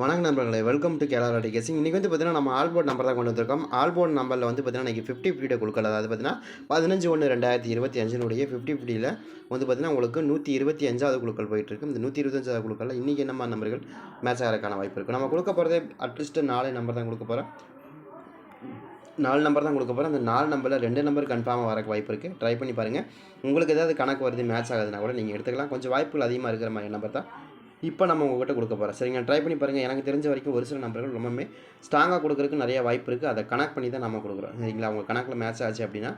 வணக்கம் நண்பர்களே welcome to கேலாரா கேசிங் இன்றைக்கி வந்து பார்த்தீங்கன்னா நம்ம ஆல்போர்ட் நம்பர் தான் கொண்டு வந்திருக்கோம். ஆல்போர்ட் நம்பரில் வந்து பார்த்தீங்கன்னா இன்றைக்கி ஃபிஃப்டி ஃபிஃப்டியை கொடுக்கல அதாவது பார்த்தீங்கன்னா பதினஞ்சு ஒன்று ரெண்டாயிரத்தி இருபத்தி அஞ்சினுடைய ஃபிஃப்டி ஃபிஃப்டியில் வந்து பார்த்தீங்கன்னா உங்களுக்கு நூற்றி இருபத்தி அஞ்சாவது குழுக்கள் போயிட்டுருக்கு இந்த நூற்றி இருபத்தஞ்சாவது குழுக்களில் இன்றைக்கி என்னமா நம்பர்கள் மேட்ச் ஆகிறதுக்கான வாய்ப்பு இருக்குது நம்ம கொடுக்க போகிறதே அட்லீஸ்ட் நாலு நம்பர் தான் கொடுக்க போகிறோம் நாலு நம்பர் தான் கொடுக்க போகிறோம் அந்த நாலு நம்பரில் ரெண்டு நம்பர் கன்ஃபார்மாக வரக்கு வாய்ப்பு இருக்குது ட்ரை பண்ணி பாருங்கள் உங்களுக்கு ஏதாவது கணக்கு வருது மேட்ச் ஆகுதுன்னா கூட நீங்கள் எடுத்துக்கலாம். கொஞ்சம் வாய்ப்புகள் அதிகமாக இருக்கிற மாதிரி நம்பர் தான் இப்போ நம்ம உங்கள்கிட்ட கொடுக்க போகிறோம் சரிங்க ட்ரை பண்ணி பாருங்கள் எனக்கு தெரிஞ்ச வரைக்கும் ஒரு சில நம்பர்கள் ரொம்பவுமே ஸ்ட்ராங்காக கொடுக்குறதுக்கு நிறைய வாய்ப்பு இருக்குது அதை கனெக்ட் பண்ணி தான் நம்ம கொடுக்குறோம். சரிங்களா? உங்கள் கணக்கில் மேட்ச் ஆச்சு அப்படின்னா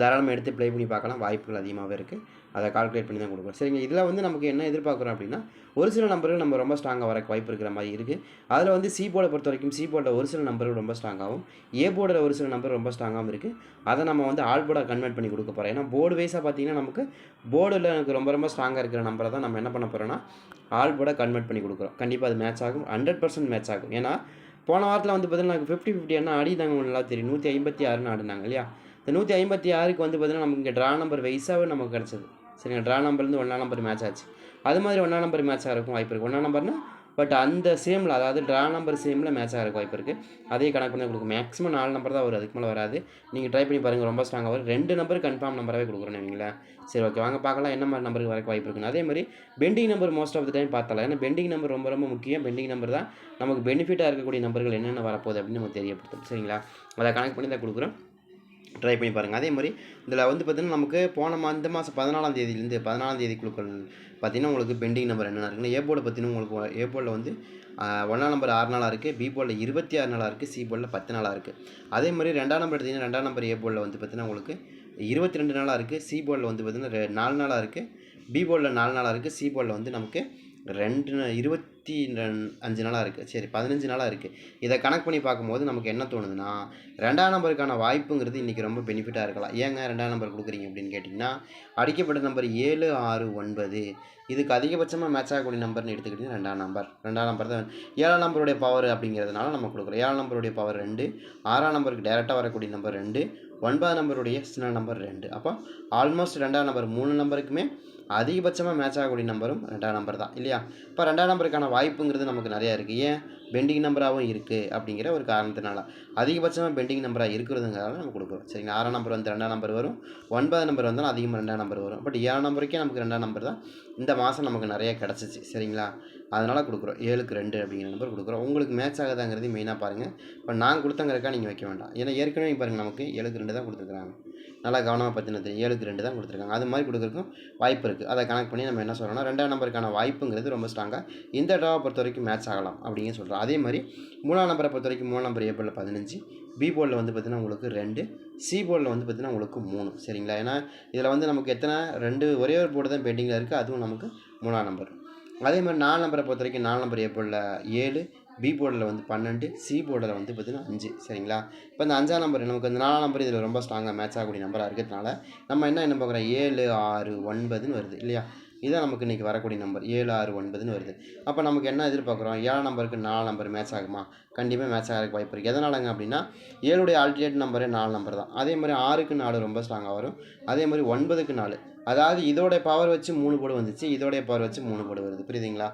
தாராளமாக எடுத்து ப்ளே பண்ணி பார்க்கலாம். வாய்ப்புகள் அதிகமாகவே இருக்குது அதை கால்குலேட் பண்ணி தான் கொடுக்குறோம். சரிங்க இதில் வந்து நமக்கு என்ன எதிர்பார்க்குறோம் அப்படின்னா ஒரு சில நம்பர்கள் நம்ம ரொம்ப ஸ்ட்ராங்காக வரக்கு வாய்ப்பு இருக்கிற மாதிரி இருக்குது அதில் வந்து சி போர்டை பொறுத்த வரைக்கும் சி போர்டில் ஒரு சில நம்பர்கள் ரொம்ப ஸ்ட்ராங்காகவும் ஏ போர்டில் ஒரு சில நம்பர் ரொம்ப ஸ்ட்ராங்காகவும் இருக்குது அதை நம்ம வந்து ஆல் போர்டாக கன்வெர்ட் பண்ணி கொடுக்க போகிறோம் ஏன்னா போர்டு வைஸாக பார்த்தீங்கன்னா நமக்கு போர்டில் எனக்கு ரொம்ப ரொம்ப ஸ்ட்ராங்காக இருக்கிற நம்பரை தான் நம்ம என்ன பண்ண போகிறோம்னா ஆல் போர்டு கன்வெர்ட் பண்ணி கொடுக்குறோம். கண்டிப்பாக அது மேட்ச் ஆகும். ஹண்ட்ரட் பர்சன்ட் மேட்ச் ஆகும். ஏன்னா போன வாரத்தில் வந்து பார்த்தீங்கன்னா எனக்கு ஃபிஃப்டி ஃபிஃப்டி என்ன அடிதாங்க நல்லா தெரியும். நூற்றி ஐம்பத்தி ஆறுன்னு ஆடினாங்க இல்லையா? இந்த நூற்றி ஐம்பத்தி ஆறுக்கு வந்து பார்த்தீங்கன்னா நமக்கு இங்கே ட்ரா நம்பர் வைஸாகவே நமக்கு கிடச்சது. சரிங்க ட்ரா நம்பர்லேருந்து ஒன்றா நம்பர் மேட்ச் ஆச்சு. அது மாதிரி ஒன்றா நம்பர் மேட்ச்சாக இருக்கும் வாய்ப்பு இருக்குது ஒன்றா நம்பர்னா பட் அந்த சேமில் அதாவது ட்ரா நம்பர் சேமில் மேட்ச் ஆகிறக்கு வாய்ப்பு இருக்குது அதே கணக்கு பண்ணி உங்களுக்கு மேக்ஸிமம் நாலு நம்பர் தான் வரும். அதுக்கு மேலே வராது. நீங்கள் ட்ரை பண்ணி பாருங்கள் ரொம்ப ஸ்ட்ராங்காக வரும். ரெண்டு நம்பர் கன்ஃபார்ம் நம்பராகவே கொடுக்குறேன் நீங்களேன் சரி ஓகே வாங்க பார்க்கலாம் என்ன மாதிரி நம்பருக்கு வரக்கு வாய்ப்பு இருக்குன்னு. அதே மாதிரி pending number most of the time பார்த்தலாம் ஏன்னா பெண்டிங் நம்பர் ரொம்ப ரொம்ப முக்கியம். பெண்டிங் நம்பர் தான் நமக்கு பெனிஃபிட்டாக இருக்கக்கூடிய நம்பர்கள் என்னென்ன வரப்போகுது அப்படின்னு நமக்கு தெரியப்படுத்தும். சரிங்களா? அதை கணக்கு பண்ணி தான் கொடுக்குறோம். ட்ரை பண்ணி பாருங்கள் அதே மாதிரி இதில் வந்து பார்த்திங்கன்னா நமக்கு போன மா இந்த மாதம் பதினாலாம் தேதியிலேருந்து பதினாலாம் தேதி குழுக்கள் பார்த்திங்கன்னா உங்களுக்கு பெண்டிங் நம்பர் என்னென்ன இருக்குன்னா ஏ போர்டை பார்த்தீங்கன்னா உங்களுக்கு ஏ போர்டில் வந்து ஒன்றாம் நம்பர் ஆறு நாளாக இருக்குது பி போர்டில் இருபத்தி ஆறு நாளாக இருக்குது சி போர்டில் பத்து நாளாக இருக்குது அதே மாதிரி ரெண்டாம் நம்பர் எடுத்திங்கன்னா ரெண்டாம் நம்பர் ஏ போர்டில் வந்து பார்த்திங்கன்னா உங்களுக்கு இருபத்தி ரெண்டு நாளாக இருக்குது சி போர்டில் வந்து பார்த்திங்கன்னா நாலு நாளாக இருக்குது பி போர்டில் நாலு நாளாக இருக்குது சி போர்டில் வந்து நமக்கு ரெண்டு இருபத்தி அஞ்சு நாளாக இருக்குது சரி பதினஞ்சு நாளாக இருக்குது இதை கணக்கு பண்ணி பார்க்கும்போது நமக்கு என்ன தோணுதுன்னா ரெண்டாம் நம்பருக்கான வாய்ப்புங்கிறது இன்றைக்கி ரொம்ப பெனிஃபிட்டாக இருக்கலாம். ஏங்க ரெண்டாம் நம்பர் கொடுக்குறீங்க அப்படின்னு கேட்டிங்கன்னா அடிக்கப்பட்ட நம்பர் ஏழு ஆறு ஒன்பது. இதுக்கு அதிகபட்சமாக மேட்ச் ஆகக்கூடிய நம்பர்னு எடுத்துக்கிட்டிங்கன்னா ரெண்டாம் நம்பர். ரெண்டாம் நம்பர் தான் ஏழாம் நம்பருடைய பவர் அப்படிங்கிறதுனால நம்ம கொடுக்குறோம். ஏழாம் நம்பருடைய பவர் ரெண்டு ஆறாம் நம்பருக்கு டேரெக்டாக வரக்கூடிய நம்பர் ரெண்டு ஒன்பதாம் நம்பருடைய சின்ன நம்பர் ரெண்டு. அப்போ ஆல்மோஸ்ட் ரெண்டாம் நம்பர் மூணு நம்பருக்குமே அதிகபட்சமாக மேட்ச் ஆகக்கூடிய நம்பரும் ரெண்டாம் நம்பர் தான். இல்லையா? இப்போ ரெண்டாம் நம்பருக்கான வாய்ப்புங்கிறது நமக்கு நிறையா இருக்குது ஏன்? பெண்டிங் நம்பராகவும் இருக்குது அப்படிங்கிற ஒரு காரணத்தினால. அதிகபட்சமாக பெண்டிங் நம்பராக இருக்கிறதுங்கிறதால நம்ம கொடுக்குறோம். சரிங்களா? ஆறாம் நம்பர் வந்து ரெண்டாம் நம்பர் வரும். ஒன்பதாம் நம்பர் வந்தாலும் அதிகமாக ரெண்டாம் நம்பர் வரும். பட் ஏழாம் நம்பருக்கே நமக்கு ரெண்டாம் நம்பர் தான். இந்த மாதம் நமக்கு நிறைய கிடச்சிச்சு. சரிங்களா? அதனால் கொடுக்குறோம். ஏழுக்கு ரெண்டு அப்படிங்கிற நம்பர் கொடுக்குறோம். உங்களுக்கு மேட்ச் ஆகுதாங்கிறது மெயினாக பாருங்கள் இப்போ நான் கொடுத்தங்கிறக்கா நீங்கள் வைக்க வேண்டாம். ஏன்னா ஏற்கனவே பாருங்கள் நமக்கு ஏழுக்கு ரெண்டு தான் கொடுத்துருக்குறாங்க. நல்லா கவனமாக பார்த்தீங்கன்னா ஏழுக்கு ரெண்டு தான் கொடுத்துருக்காங்க. அது மாதிரி கொடுக்குறதுக்கும் வாய்ப்பு இருக்குது அதை கனெக்ட் பண்ணி நம்ம என்ன சொல்கிறோம்னா ரெண்டாம் நம்பருக்கான வாய்ப்புங்கிறது ரொம்ப ஸ்ட்ராங்காக இந்த டாவை பொறுத்த வரைக்கும் மேட்ச் ஆகலாம் அப்படின்னு சொல்கிறோம் அதே மாதிரி மூணாம் நம்பரை பொறுத்த வரைக்கும் மூணாம் நம்பர் ஏ போர்டில் பதினஞ்சு பி போர்டில் வந்து பார்த்தீங்கன்னா உங்களுக்கு ரெண்டு சி போர்டில் வந்து பார்த்தீங்கன்னா உங்களுக்கு மூணு. சரிங்களா? ஏன்னா இதில் வந்து நமக்கு எத்தனை ரெண்டு ஒரே ஒரு போர்டு தான் பெண்டிங்கில் இருக்குது அதுவும் நமக்கு மூணாம் நம்பர் அதே மாதிரி நாலு நம்பரை பொறுத்த வரைக்கும் நாலு நம்பர் ஏ போர்டில் ஏழு பி போர்டில் வந்து பன்னெண்டு சி போர்டில் வந்து பார்த்தீங்கன்னா அஞ்சு. சரிங்களா? இப்போ இந்த அஞ்சாம் நம்பர் நமக்கு இந்த நாலாம் நம்பர் இதில் ரொம்ப ஸ்ட்ராங்காக மேட்ச் ஆகக்கூடிய நம்பராக இருக்கிறதுனால நம்ம என்ன என்ன பார்க்குறோம்? ஏழு ஆறு ஒன்பதுன்னு வருது. இல்லையா? இதுதான் நமக்கு இன்றைக்கி வரக்கூடிய நம்பர் ஏழு ஆறு ஒன்பதுன்னு வருது. அப்போ நமக்கு என்ன எதிர்பார்க்குறோம்? ஏழாம் நம்பருக்கு நாலு நம்பர் மேட்ச் ஆகுமா? கண்டிப்பாக மேட்ச் ஆகிறதுக்கு வாய்ப்பு இருக்குது எதனாலங்க அப்படின்னா ஏழுடைய ஆல்டர்னேட் நம்பரே நாலு நம்பர் தான். அதே மாதிரி ஆறுக்கு நாலு ரொம்ப ஸ்ட்ராங்காக வரும். அதே மாதிரி ஒன்பதுக்கு நாலு. அதாவது இதோடைய பவர் வச்சு மூணு போடு வந்துச்சு. இதோடைய பவர் வச்சு மூணு போடு வருது. புரியுதுங்களா?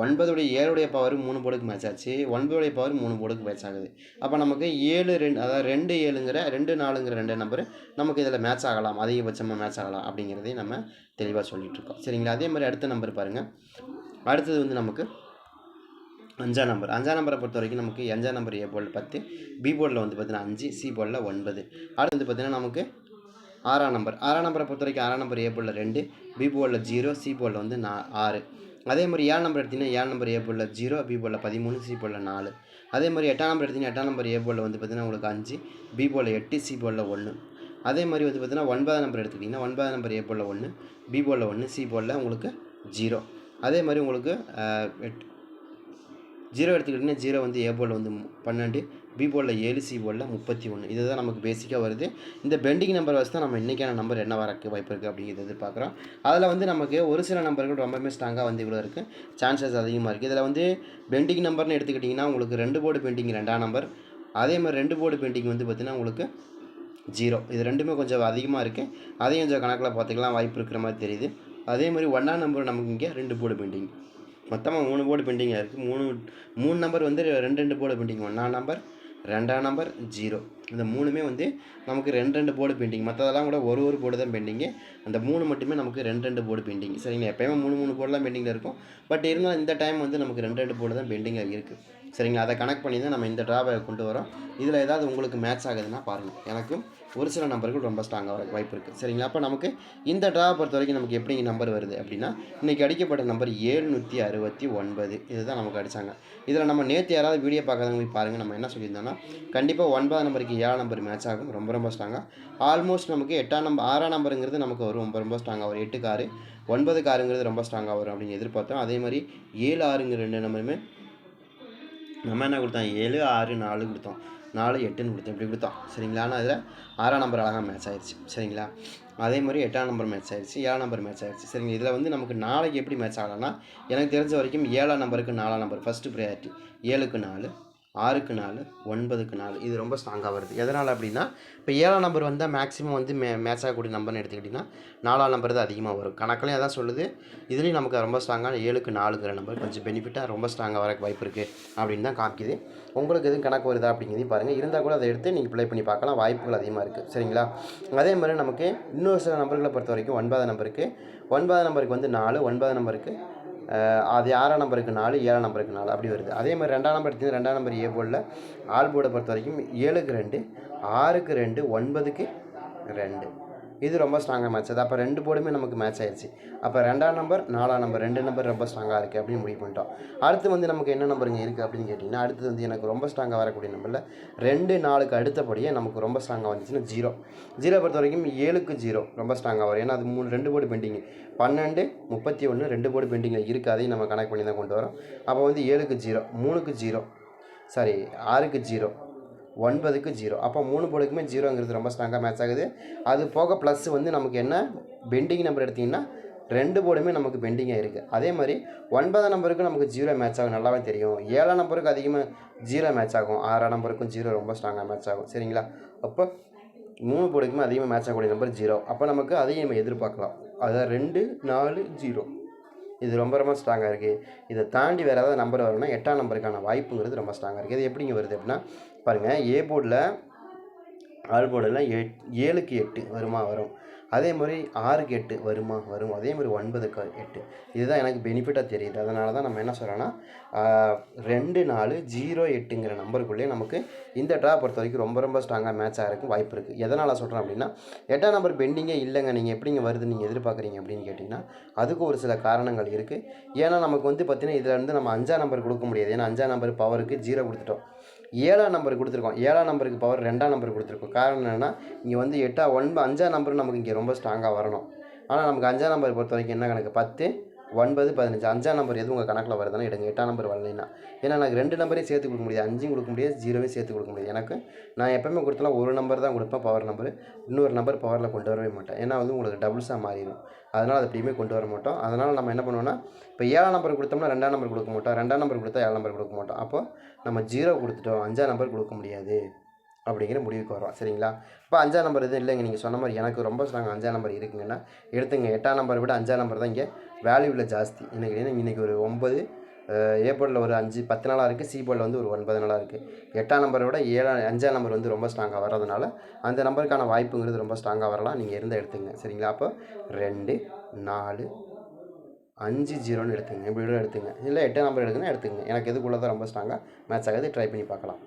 ஒன்பதுடைய ஏழுடைய பவர் மூணு போர்டுக்கு மேட்ச் ஆச்சு. ஒன்பதுடைய பவர் மூணு போர்டுக்கு மேட்ச் ஆகுது. அப்போ நமக்கு ஏழு ரெண்டு அதாவது ரெண்டு ஏழுங்கிற ரெண்டு நாலுங்கிற ரெண்டு நம்பர் நமக்கு இதில் மேட்ச் ஆகலாம். அதிகபட்சமாக மேட்ச் ஆகலாம் அப்படிங்கிறதையும் நம்ம தெளிவாக சொல்லிகிட்ருக்கோம் இருக்கோம். சரிங்களா? அதே மாதிரி அடுத்த நம்பர் பாருங்கள் அடுத்தது வந்து நமக்கு அஞ்சாம் நம்பர் அஞ்சாம் நம்பரை பொறுத்த வரைக்கும் நமக்கு அஞ்சாம் நம்பர் ஏ போர்டில் பத்து பி போர்டில் வந்து பார்த்தீங்கன்னா அஞ்சு சி போர்டில் ஒன்பது. அடுத்து வந்து பார்த்திங்கன்னா நமக்கு ஆறாம் நம்பர் ஆறாம் நம்பரை பொறுத்த வரைக்கும் ஆறாம் நம்பர் ஏ போர்டில் ரெண்டு பி போர்டில் ஜீரோ சி போர்டில் வந்து நா ஆறு. அதே மாதிரி ஏழு நம்பர் எடுத்தீங்கன்னா ஏழு நம்பர் ஏ ஜீரோ பி போர்டில் பதிமூணு சி போர்டில் நாலு. அதே மாதிரி எட்டாம் நம்பர் எடுத்தீங்கன்னா எட்டாம் நம்பர் ஏ வந்து பார்த்தீங்கன்னா உங்களுக்கு அஞ்சு பி போர்டில் எட்டு சி போர்டில் ஒன்று அதே மாதிரி வந்து பார்த்தீங்கன்னா ஒன்பதாம் நம்பர் எடுத்துக்கிட்டிங்கன்னா ஒன்பதாம் நம்பர் ஏ ஒன்று பி போர்டில் ஒன்று சி போர்டில் உங்களுக்கு ஜீரோ அதே மாதிரி உங்களுக்கு எட் ஜீரோ எடுத்துக்கிட்டிங்கன்னா ஜீரோ வந்து ஏ போர்டில் வந்து பன்னெண்டு பி போலில் ஏழு சி போலில் முப்பத்தி ஒன்று இது தான் நமக்கு பேசிக்காக வருது. இந்த பெண்டிங் நம்பர் வச்சு தான் நம்ம இன்றைக்கான நம்பர் என்ன வரக்கு வாய்ப்பு இருக்குது அப்படிங்கிறது எதிர்பார்க்குறோம். அதில் வந்து நமக்கு ஒரு சில நம்பர்கள் ரொம்பவுமே ஸ்ட்ராங்காக வந்து இவ்வளோ இருக்குது சான்சஸ் அதிகமாக இருக்குது இதில் வந்து பெண்டிங் நம்பர்னு எடுத்துக்கிட்டிங்கன்னா உங்களுக்கு ரெண்டு போர்டு பெண்டிங் ரெண்டாம் நம்பர் அதே மாதிரி ரெண்டு போர்டு பெண்டிங் வந்து பார்த்திங்கன்னா உங்களுக்கு ஜீரோ இது ரெண்டுமே கொஞ்சம் அதிகமாக இருக்குது அதையும் கொஞ்சம் கணக்கில் பார்த்துக்கலாம். வாய்ப்பு இருக்கிற மாதிரி தெரியுது. அதே மாதிரி ஒன்றாம் நம்பர் நமக்கு இங்கே ரெண்டு போர்டு பெண்டிங் மொத்தமாக மூணு போர்டு பெண்டிங்காக இருக்குது மூணு மூணு நம்பர் வந்து ரெண்டு ரெண்டு போர்டு பெண்டிங் ஒன்றாம் நம்பர் ரெண்டாம் நம்பர் ஜீரோ இந்த மூணுமே வந்து நமக்கு ரெண்டு ரெண்டு போர்டு பெண்டிங் மற்றதெல்லாம் கூட ஒரு ஒரு போர்டு தான் பெண்டிங்கு அந்த மூணு மட்டுமே நமக்கு ரெண்டு ரெண்டு போர்டு பெயிண்டிங் சரிங்களா? எப்பயுமே மூணு மூணு போர்டு தான் பெயிண்டிங்கில் இருக்கும். பட் இருந்தாலும் இந்த டைம் வந்து நமக்கு ரெண்டு ரெண்டு போர்டு தான் பெயிண்டிங்காக இருக்குது சரிங்களா? அதை கனெக்ட் பண்ணி தான் நம்ம இந்த ட்ராவை கொண்டு வரோம். இதில் ஏதாவது உங்களுக்கு மேட்ச் ஆகுதுன்னா பாருங்கள் எனக்கும் ஒரு சில நம்பர்கள் ரொம்ப ஸ்ட்ராங்காக வர வாய்ப்பு இருக்குது. சரிங்களா? அப்போ நமக்கு இந்த ட்ராவை பொறுத்த வரைக்கும் நமக்கு எப்படி நம்பர் வருது அப்படின்னா இன்றைக்கி அடிக்கப்பட்ட நம்பர் ஏழ்நூற்றி அறுபத்தி ஒன்பது. இதுதான் நமக்கு அடித்தாங்க இதில் நம்ம நேற்று யாராவது வீடியோ பார்க்காதவங்க போய் பாருங்கள் நம்ம என்ன சொல்லியிருந்தோம்னா கண்டிப்பாக ஒன்பதாம் நம்பருக்கு ஏழாம் நம்பர் மேட்ச் ஆகும். ரொம்ப ரொம்ப ஸ்ட்ராங்காக ஆல்மோஸ்ட் நமக்கு எட்டாம் நம்பர் ஆறாம் நம்பருங்கிறது நமக்கு வரும். ரொம்ப ரொம்ப ஸ்ட்ராங்காக வரும் எட்டு காரு ஒன்பது காருங்கிறது ரொம்ப ஸ்ட்ராங்காக வரும் அப்படின்னு எதிர்பார்த்தோம். அதே மாதிரி ஏழு ஆறுங்கிற ரெண்டு நம்பருமே நம்ம என்ன கொடுத்தோம்? ஏழு ஆறு நாலு கொடுத்தோம். நாலு எட்டுன்னு கொடுத்தோம். இப்படி கொடுத்தோம். சரிங்களா? ஆனால் அதில் ஆறாம் நம்பர் அழகாக மேட்ச் ஆயிடுச்சு சரிங்களா? அதே மாதிரி எட்டாம் நம்பர் மேட்ச் ஆயிடுச்சு ஏழாம் நம்பர் மேட்ச் ஆயிடுச்சு சரிங்க. இதில் வந்து நமக்கு நாளைக்கு எப்படி மேட்ச் ஆகலாம்னா எனக்கு தெரிஞ்ச வரைக்கும் ஏழாம் நம்பருக்கு நாலாம் நம்பர் ஃபஸ்ட்டு ப்ரையாரிட்டி ஏழுக்கு நாலு ஆறுக்கு நாலு ஒன்பதுக்கு நாலு இது ரொம்ப ஸ்ட்ராங்காக வருது. எதனால் அப்படின்னா இப்போ ஏழாம் நம்பர் வந்தால் மேக்ஸிமம் வந்து மே மேட்ச் ஆகக்கூடிய நம்பர்னு எடுத்துக்கிட்டிங்கன்னா நாலாம் நம்பர் தான் அதிகமாக வரும். கணக்குலையும் அதான் சொல்லுது. இதுலேயும் நமக்கு ரொம்ப ஸ்ட்ராங்காக ஏழுக்கு நாலுங்கிற நம்பர் கொஞ்சம் பெனிஃபிட்டாக ரொம்ப ஸ்ட்ராங்காக வரக்கு வாய்ப்பு இருக்குது அப்படின்னு தான் காமிக்குது. உங்களுக்கு எதுவும் கணக்கு வருதா அப்படிங்கிறதையும் பாருங்கள் இருந்தால் கூட அதை எடுத்து நீங்கள் ப்ளே பண்ணி பார்க்கலாம். வாய்ப்புகள் அதிகமாக இருக்குது சரிங்களா? அதே மாதிரி நமக்கு இன்னொரு சில நம்பர்களை பொறுத்த வரைக்கும் ஒன்பதாம் நம்பருக்கு ஒன்பதாம் நம்பருக்கு வந்து நாலு ஒன்பதாம் நம்பருக்கு அது ஆறாம் நம்பருக்கு நாலு ஏழாம் நம்பருக்கு நாலு அப்படி வருது. அதே மாதிரி ரெண்டாம் நம்பர் எடுத்தீங்கன்னா ரெண்டாம் நம்பர் ஏ போர்டில் ஆல் போர்டை பொறுத்த வரைக்கும் ஏழுக்கு ரெண்டு ஆறுக்கு ரெண்டு ஒன்பதுக்கு ரெண்டு. இது ரொம்ப ஸ்ட்ராங்காக மேட்ச் அது அப்போ ரெண்டு போர்டுமே நமக்கு மேட்ச் ஆயிடுச்சு அப்போ ரெண்டாம் நம்பர் நாலாம் நம்பர் ரெண்டு நம்பர் ரொம்ப ஸ்ட்ராங்காக இருக்குது அப்படின்னு முடிவு பண்ணிட்டோம். அடுத்து வந்து நமக்கு என்ன நம்பருங்க இருக்குது அப்படின்னு கேட்டிங்கன்னா அடுத்து வந்து எனக்கு ரொம்ப ஸ்ட்ராங்காக வரக்கூடிய நம்பரில் ரெண்டு நாளுக்கு அடுத்தபடியே நமக்கு ரொம்ப ஸ்ட்ராங்காக வந்துச்சுன்னா ஜீரோ ஜீரோ பொறுத்த வரைக்கும் ஏழுக்கு ஜீரோ ரொம்ப ஸ்ட்ராங்காக வரும். ஏன்னா அது மூணு ரெண்டு போர்டு பெண்டிங் பன்னெண்டு முப்பத்தி ஒன்று ரெண்டு போர்டு பெண்டிங்கில் இருக்குது அதையும் நம்ம கனெக்ட் பண்ணி தான் கொண்டு வரோம். அப்போ வந்து ஏழுக்கு ஜீரோ மூணுக்கு ஜீரோ சாரி ஆறுக்கு ஜீரோ ஒன்பதுக்கு ஜீரோ அப்போ மூணு போர்டுக்குமே ஜீரோங்கிறது ரொம்ப ஸ்ட்ராங்காக மேட்ச் ஆகுது. அது போக ப்ளஸ் வந்து நமக்கு என்ன? பெண்டிங் நம்பர் எடுத்திங்கன்னா ரெண்டு போர்டுமே நமக்கு பெண்டிங்காக இருக்குது அதே மாதிரி ஒன்பதாம் நம்பருக்கு நமக்கு ஜீரோ மேட்ச் ஆகும். நல்லாவே தெரியும். ஏழாம் நம்பருக்கு அதிகமாக ஜீரோ மேட்ச் ஆகும். ஆறாம் நம்பருக்கும் ஜீரோ ரொம்ப ஸ்ட்ராங்காக மேட்ச் ஆகும். சரிங்களா? அப்போ மூணு போர்டுக்குமே அதிகமாக மேட்ச் ஆகக்கூடிய நம்பர் ஜீரோ அப்போ நமக்கு அதையும் நம்ம எதிர்பார்க்கலாம். அதான் ரெண்டு நாலு ஜீரோ இது ரொம்ப ரொம்ப ஸ்ட்ராங்காக இருக்குது இதை தாண்டி வேறு ஏதாவது நம்பர் வரும்னா எட்டாம் நம்பருக்கான வாய்ப்புங்கிறது ரொம்ப ஸ்ட்ராங்காக இருக்குது இது எப்படிங்க வருது அப்படின்னா பாருங்கள் ஏ போர்டில் ஆல் போர்டில் ஏழுக்கு எட்டு வருமா வரும். அதே மாதிரி ஆறுக்கு எட்டு வருமா வரும். அதே மாதிரி ஒன்பதுக்கு எட்டு. இதுதான் எனக்கு பெனிஃபிட்டாக தெரியுது. அதனால தான் நம்ம என்ன சொல்கிறோன்னா ரெண்டு நாலு ஜீரோ எட்டுங்கிற நம்பருக்குள்ளேயே நமக்கு இந்த ட்ரா பொறுத்த வரைக்கும் ரொம்ப ரொம்ப ஸ்ட்ராங்காக மேட்ச் ஆகிறதுக்கு வாய்ப்பு இருக்குது எதனால் சொல்கிறேன் அப்படின்னா எட்டாம் நம்பர் பெண்டிங்கே இல்லைங்க. நீங்கள் எப்படிங்க வருது நீங்கள் எதிர்பார்க்குறீங்க அப்படின்னு கேட்டிங்கன்னா அதுக்கு ஒரு சில காரணங்கள் இருக்குது ஏன்னா நமக்கு வந்து பார்த்திங்கன்னா இதில் வந்து நம்ம அஞ்சாம் நம்பர் கொடுக்க முடியாது. ஏன்னா அஞ்சாம் நம்பர் பவருக்கு ஜீரோ கொடுத்துட்டோம். ஏழாம் நம்பர் கொடுத்துருக்கோம். ஏழாம் நம்பருக்கு பவர் ரெண்டாம் நம்பர் கொடுத்துருக்கோம். காரணம் என்னென்னா இங்கே வந்து எட்டா ஒன்பது அஞ்சாம் நம்பர் நமக்கு இங்கே ரொம்ப ஸ்ட்ராங்காக வரணும். ஆனால் நமக்கு அஞ்சாம் நம்பர் பொறுத்த வரைக்கும் என்ன கணக்கு? பத்து ஒன்பது பதினஞ்சு அஞ்சாம் நம்பர் எதுவும் உங்கள் கணக்கில் வருதுன்னா எடுங்க. எட்டாம் நம்பர் வரலைன்னா. ஏன்னா எனக்கு ரெண்டு நம்பரையும் சேர்த்து கொடுக்க முடியாது. அஞ்சும் கொடுக்க முடியாது ஜீரோவையும் சேர்த்து கொடுக்க முடியாது. எனக்கு நான் எப்போவுமே கொடுத்தலாம் ஒரு நம்பர் தான் கொடுப்பேன் பவர் நம்பர் இன்னொரு நம்பர் பவரில் கொண்டு வரவே மாட்டேன். ஏன்னா வந்து உங்களுக்கு டபுள்ஸாக மாறிடும். அதனால் அது எப்படியுமே கொண்டு வர மாட்டோம். அதனால் நம்ம என்ன பண்ணுவோம்னா இப்போ ஏழாம் நம்பர் கொடுத்தோம்னா ரெண்டாம் நம்பர் கொடுக்க மாட்டோம். ரெண்டாம் நம்பர் கொடுத்தா ஏழாம் நம்பர் கொடுக்க மாட்டோம். அப்போ நம்ம ஜீரோ கொடுத்துட்டோம். அஞ்சாம் நம்பர் கொடுக்க முடியாது. அப்படிங்கிற முடிவுக்கு வரும் சரிங்களா? இப்போ அஞ்சாம் நம்பர் எதுவும் இல்லைங்க. நீங்கள் சொன்ன மாதிரி எனக்கு ரொம்ப ஸ்ட்ராங் அஞ்சாம் நம்பர் இருக்குங்கன்னா எடுத்துங்க. எட்டாம் நம்பரை விட அஞ்சாம் நம்பர் தான் இங்கே வேல்யூவில் ஜாஸ்தி. எனக்கு இன்றைக்கி ஒரு ஒம்பது ஏ போர்டில் ஒரு அஞ்சு பத்து நாளாக இருக்குது சி போர்டில் வந்து ஒரு ஒன்பது நாளாக இருக்குது எட்டாம் நம்பரை விட ஏழாம் அஞ்சாம் நம்பர் வந்து ரொம்ப ஸ்ட்ராங்காக வர்றதுனால அந்த நம்பருக்கான வாய்ப்புங்கிறது ரொம்ப ஸ்ட்ராங்காக வரலாம். நீங்கள் இருந்தால் எடுத்துங்க. சரிங்களா? அப்போ ரெண்டு நாலு அஞ்சு ஜீரோன்னு எடுத்துங்க. இப்படி எடுத்துங்க. இல்லை எட்டாம் நம்பர் எடுக்குன்னா எடுத்துங்க. எனக்கு எதுக்குள்ளே தான் ரொம்ப ஸ்ட்ராங்காக மேட்ச் ஆகுது ட்ரை பண்ணி பார்க்கலாம்.